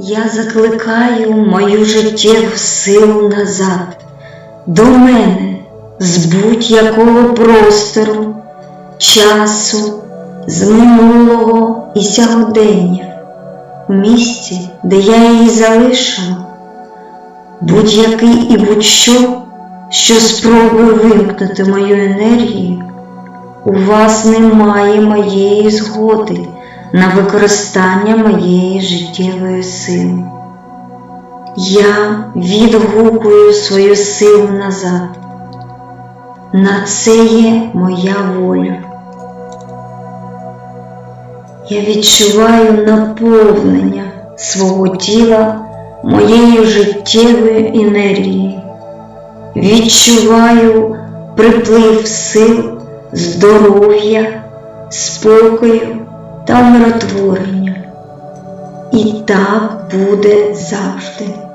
Я закликаю мою життєву силу назад, до мене з будь-якого простору, часу, з минулого і сьогодення, в місці, де я її залишила, будь-який і будь-що, що спробує вимкнути мою енергію, у вас немає моєї згоди на використання моєї життєвої сили. Я відгукую свою силу назад. На це є моя воля. Я відчуваю наповнення свого тіла моєю життєвою енергією. Відчуваю приплив сил, здоров'я, спокою та умиротворення. І так буде завжди.